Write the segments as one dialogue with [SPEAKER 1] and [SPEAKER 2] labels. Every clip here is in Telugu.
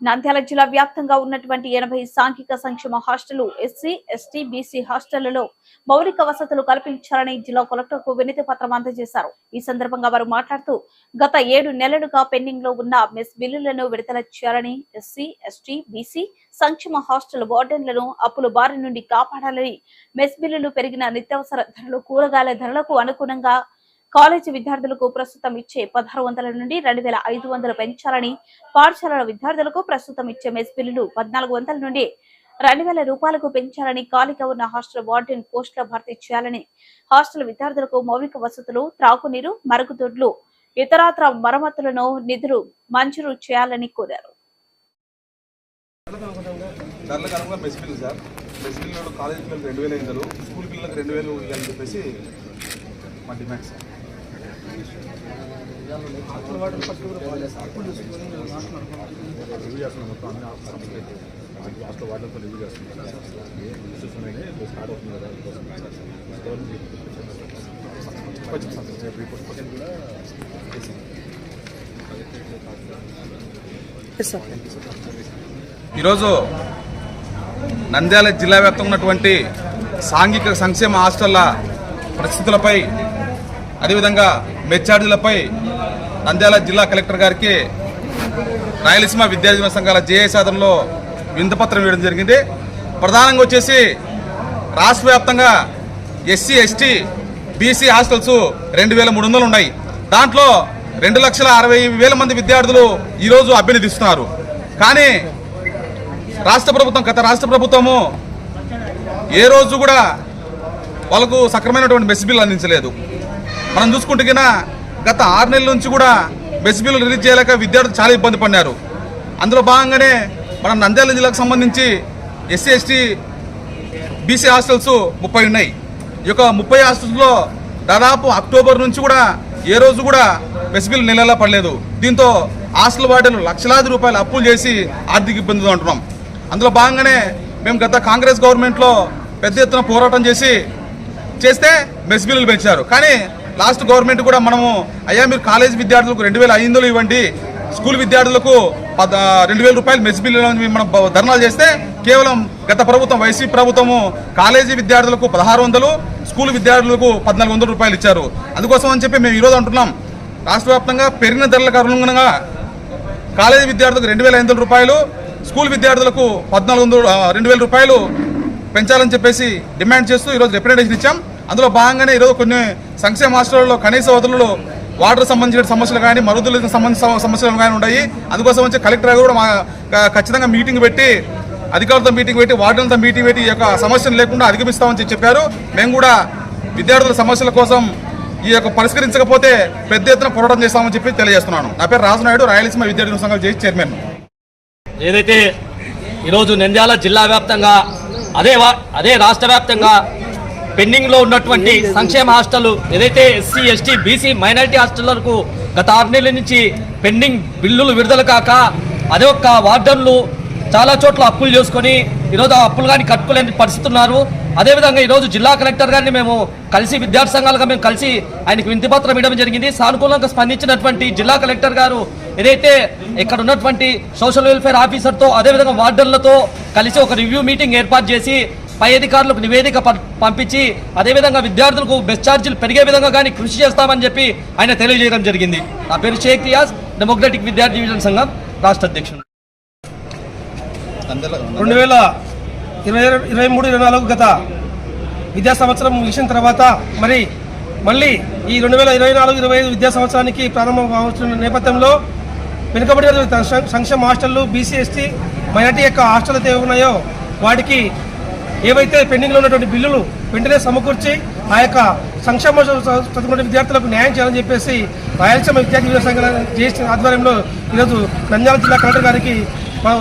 [SPEAKER 1] నంద్యాల జిల్లా వ్యాప్తంగా ఉన్నటువంటి ఎనభై సాంఘిక సంక్షేమ హాస్టళ్ళు ఎస్సీ ఎస్టీ బీసీ హాస్టళ్ళలో మౌలిక వసతులు కల్పించాలని జిల్లా కలెక్టర్కు వినతి పత్రం అందజేశారు. ఈ సందర్భంగా వారు మాట్లాడుతూ గత ఏడు నెలలుగా పెండింగ్లో ఉన్న మెస్ బిల్లులను విడుదల చేయాలని ఎస్సీ ఎస్టీ బీసీ సంక్షేమ హాస్టల్ వార్డెన్లను అప్పుల బారి నుండి కాపాడాలని మెస్ బిల్లులు పెరిగిన నిత్యావసర ధరలు కూరగాయల ధరలకు అనుగుణంగా కాలేజీ విద్యార్థులకు ప్రస్తుతం ఇచ్చే పదహారు వందల నుండి రెండు వేల ఐదు వందలు పెంచాలని పాఠశాలల విద్యార్థులకు ప్రస్తుతం ఇచ్చే మెస్ బిల్లులు పద్నాలుగు వందల నుండి రెండు వేల రూపాయలకు పెంచాలని ఖాళీగా ఉన్న హాస్టల్ వార్డెన్ పోస్టుల భర్తీ చేయాలని హాస్టల్ విద్యార్థులకు మౌలిక వసతులు త్రాగునీరు మరుగుదొడ్లు ఇతరాత్ర మరమ్మతులను నిధులు మంజూరు చేయాలని కోరారు.
[SPEAKER 2] కాలేజ్ పిల్లలకు రెండు స్కూల్ పిల్లలకు రెండు వేలు ఇవ్వాలని చెప్పేసి మా డిమాండ్ సార్.
[SPEAKER 3] రివ్యూ చేస్తున్నాం మొత్తం అన్ని హాస్టల్ వాటితో రివ్యూ చేస్తున్నాం ఏ ఇష్యూస్ ఉన్నాయి స్టార్ట్ అవుతుంది కదా
[SPEAKER 2] కొంచెం
[SPEAKER 3] రిపోర్ట్ కూడా
[SPEAKER 2] ఈరోజు నంద్యాల జిల్లా వ్యాప్తంగా ఉన్నటువంటి సాంఘిక సంక్షేమ హాస్టళ్ళ పరిస్థితులపై అదేవిధంగా మెచ్చార్జీలపై నంద్యాల జిల్లా కలెక్టర్ గారికి రాయలసీమ విద్యార్థి సంఘాల జేఏ సాధనలో వింతపత్రం వేయడం జరిగింది. ప్రధానంగా వచ్చేసి రాష్ట్ర వ్యాప్తంగా ఎస్సీ ఎస్టీ బీసీ హాస్టల్స్ రెండు వేల మూడు వందలు ఉన్నాయి. దాంట్లో రెండు లక్షల అరవై వేల మంది విద్యార్థులు ఈరోజు అభ్యర్థిస్తున్నారు. కానీ రాష్ట్ర ప్రభుత్వం గత రాష్ట్ర ప్రభుత్వము ఏ రోజు కూడా వాళ్ళకు సక్రమైనటువంటి మెస్ బిల్లు అందించలేదు. మనం చూసుకుంటే గత ఆరు నెలల నుంచి కూడా మెస్ బిల్లు రిలీజ్ చేయలేక విద్యార్థులు చాలా ఇబ్బంది పడినారు అందులో భాగంగానే మన నంద్యాల జిల్లాకు సంబంధించి ఎస్సీ ఎస్టీ బీసీ హాస్టల్స్ ముప్పై ఉన్నాయి. ఈ యొక్క ముప్పై హాస్టల్స్లో దాదాపు అక్టోబర్ నుంచి కూడా ఏ రోజు కూడా మెస్ బిల్ నెలలా పడలేదు. దీంతో హాస్టల్ వార్డెన్లు లక్షలాది రూపాయలు అప్పులు చేసి ఆర్థిక ఇబ్బందులు అంటున్నాం. అందులో భాగంగానే మేము గత కాంగ్రెస్ గవర్నమెంట్లో పెద్ద ఎత్తున పోరాటం చేసి చేస్తే మెస్ బిల్లులు పెంచారు. కానీ లాస్ట్ గవర్నమెంట్ కూడా మనము అయ్యా మీరు కాలేజ్ విద్యార్థులకు రెండు వేల ఐదు ఇవ్వండి. స్కూల్ విద్యార్థులకు పద రెండు వేల రూపాయలు మెస్ బిల్లు మనం ధర్నాలు చేస్తే కేవలం గత ప్రభుత్వం వైసీపీ ప్రభుత్వము కాలేజీ విద్యార్థులకు పదహారు వందలు స్కూల్ విద్యార్థులకు పద్నాలుగు వందల రూపాయలు ఇచ్చారు. అందుకోసం అని చెప్పి మేము ఈరోజు అంటున్నాం. రాష్ట్ర వ్యాప్తంగా పెరిగిన ధరలకు అనుగుణంగా కాలేజీ విద్యార్థులకు రెండు వేల ఐదు వందల రూపాయలు స్కూల్ విద్యార్థులకు పద్నాలుగు వందలు రెండు వేల రూపాయలు పెంచాలని చెప్పేసి డిమాండ్ చేస్తూ ఈరోజు రిప్రజెంటేషన్ ఇచ్చాం. అందులో భాగంగానే ఈరోజు కొన్ని సంక్షేమ హాస్టల్లో కనీస వదులలో వాటర్ సంబంధించిన సమస్యలు కానీ మరుగుదొడ్లకు సంబంధించిన సమస్యలు కానీ ఉన్నాయి. అందుకోసం వచ్చి కలెక్టర్ గారు కూడా మా ఖచ్చితంగా మీటింగ్ పెట్టి అధికారులతో మీటింగ్ పెట్టి వార్డులతో మీటింగ్ పెట్టి ఈ యొక్క సమస్యను లేకుండా అధిగమిస్తామని చెప్పారు. మేము కూడా విద్యార్థుల సమస్యల కోసం ఈ యొక్క పరిష్కరించకపోతే పెద్ద ఎత్తున పోరాటం చేస్తామని చెప్పి తెలియజేస్తున్నాను. నా పేరు రాజునాయుడు రాయలసీమ విద్యార్థుల సంఘం జేసీ చైర్మన్.
[SPEAKER 4] ఏదైతే ఈరోజు నంద్యాల జిల్లా వ్యాప్తంగా అదే వా- అదే రాష్ట్ర వ్యాప్తంగా పెండింగ్లో ఉన్నటువంటి సంక్షేమ హాస్టల్ ఏదైతే ఎస్సీ ఎస్టీ బీసీ మైనారిటీ హాస్టళ్ళకు గత ఆరు నెలల నుంచి పెండింగ్ బిల్లులు విడుదల కాక అదే ఒక్క వార్డన్లు చాలా చోట్ల అప్పులు చేసుకొని ఈరోజు ఆ అప్పులు కానీ కట్టుకోలేని పరిస్థితి ఉన్నారు. అదేవిధంగా ఈరోజు జిల్లా కలెక్టర్ గారిని మేము కలిసి విద్యార్థి సంఘాలుగా మేము కలిసి ఆయనకు వింతి పత్రం ఇవ్వడం జరిగింది. సానుకూలంగా స్పందించినటువంటి జిల్లా కలెక్టర్ గారు ఏదైతే ఇక్కడ ఉన్నటువంటి సోషల్ వెల్ఫేర్ ఆఫీసర్తో అదేవిధంగా వార్డర్లతో కలిసి ఒక రివ్యూ మీటింగ్ ఏర్పాటు చేసి పై అధికారులకు నివేదిక పం- పంపించి అదేవిధంగా విద్యార్థులకు బెస్ ఛార్జీలు పెరిగే విధంగా కానీ కృషి చేస్తామని చెప్పి ఆయన తెలియజేయడం జరిగింది. నా పేరు షేక్ రియాజ్ డెమోక్రటిక్ విద్యార్థి డివిజన్ సంఘం రాష్ట్ర అధ్యక్షుడు.
[SPEAKER 5] రెండు వేల ఇరవై ఇరవై మూడు ఇరవై నాలుగు గత విద్యా సంవత్సరం ముగిసిన తర్వాత మరి మళ్ళీ ఈ రెండు వేల ఇరవై నాలుగు ఇరవై ఐదు విద్యా సంవత్సరానికి ప్రారంభం కావస్తున్న నేపథ్యంలో వెనుకబడి సంక్షేమ హాస్టళ్ళు బీసీ ఎస్టీ మైనార్టీ యొక్క హాస్టల్ అయితే ఉన్నాయో వాటికి ఏవైతే పెండింగ్లో ఉన్నటువంటి బిల్లులు వెంటనే సమకూర్చి ఆ యొక్క సంక్షేమ చదువుకున్న విద్యార్థులకు న్యాయం చేయాలని చెప్పేసి రాయలసీమ విద్యార్థి యువ సంఘాల జేఏసీ ఆధ్వర్యంలో ఈరోజు నంద్యాల జిల్లా కలెక్టర్ గారికి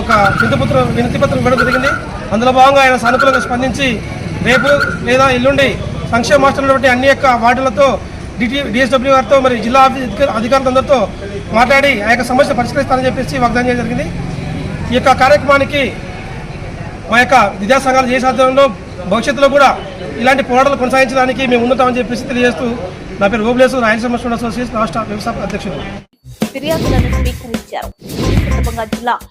[SPEAKER 5] ఒక వినతిపత్రం వినతిపత్రం ఇవ్వడం జరిగింది. అందులో భాగంగా ఆయన సానుకూలంగా స్పందించి రేపు లేదా ఎల్లుండి సంక్షేమ మాస్టర్లు అన్ని యొక్క వార్డులతో డిటి డిఎస్డబ్ల్యూ గారితో మరి జిల్లా అధికారులందరితో మాట్లాడి ఆ యొక్క సమస్య పరిష్కరిస్తారని చెప్పేసి వాగ్దానం చేయడం జరిగింది. ఈ యొక్క కార్యక్రమానికి మా యొక్క విద్యా సంఘాలు చేసే ఆధ్వర్యంలో భవిష్యత్తులో కూడా ఇలాంటి పోరాటాలు కొనసాగించడానికి మేము ఉన్నతామని చెప్పేసి తెలియజేస్తూ నా పేరు ఓబ్లేసు రాయలసీమ స్టూడెంట్ అసోసియేషన్ రాష్ట్ర వ్యవస్థాపక అధ్యక్షుడు.
[SPEAKER 1] ఫిర్యాదులను స్వీకరించారు. జిల్లా